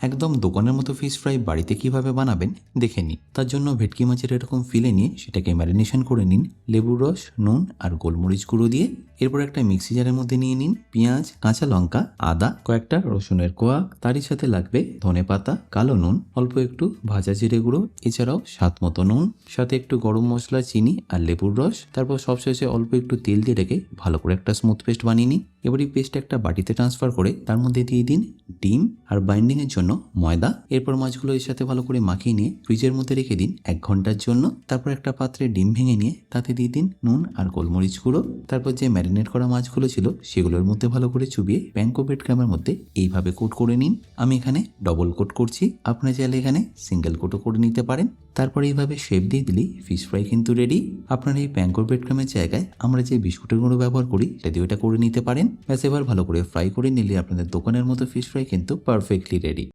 একদম দোকানের মতো ফিশ ফ্রাই বাড়িতে কীভাবে বানাবেন, দেখে নিন। তার জন্য ভেটকি মাছের এরকম ফিলে নিয়ে সেটাকে ম্যারিনেশন করে নিন। লেবুর রস, নুন আর গোলমরিচ গুঁড়ো দিয়ে এরপর একটা মিক্সি জারের মধ্যে নিয়ে নিন। পেঁয়াজ, কাঁচা লঙ্কা, আদা, কয়েকটা রসুনের কোয়া তারই সাথে লাগবে ধনে পাতা, কালো নুন, অল্প একটু ভাজা জিরে গুঁড়ো, এছাড়াও স্বাদ মতো নুন, সাথে একটু গরম মশলা, চিনি আর লেবুর রস। তারপর সবশেষে অল্প একটু তেল দিয়ে রেখে ভালো করে একটা স্মুথ পেস্ট বানিয়ে নিন। এবার এই পেস্ট একটা বাটিতে ট্রান্সফার করে তার মধ্যে দিয়ে দিন ডিম আর বাইন্ডিং এর জন্য ময়দা। এরপর মাছগুলো এর সাথে ভালো করে মাখিয়ে নিয়ে ফ্রিজের মধ্যে রেখে দিন এক ঘণ্টার জন্য। তারপর একটা পাত্রে ডিম ভেঙে নিয়ে তাতে দিয়ে দিন নুন আর গোলমরিচ গুঁড়ো। তারপর যে ম্যারিনেট করা মাছগুলো ছিল সেগুলোর মধ্যে ভালো করে চুবিয়ে প্যাঙ্কো বেড ক্রামের মধ্যে এইভাবে কোট করে নিন। আমি এখানে ডবল কোট করছি। আপনি চাইলে এখানে সিঙ্গেল কোটও করে নিতে পারেন। তারপর এইভাবে শেপ দিয়ে দিলেই ফিশ ফ্রাই কিন্তু রেডি আপনার এই প্যাঙ্কোর বেড ক্রামের জায়গায় আমরা যে বিস্কুটের গুঁড়ো ব্যবহার করি সেটা দিয়ে ওটা করে নিতে পারেন। ব্যাস, এবার ভালো করে ফ্রাই করে নিলে আপনাদের দোকানের মতো ফিশ ফ্রাই কিন্তু পারফেক্টলি রেডি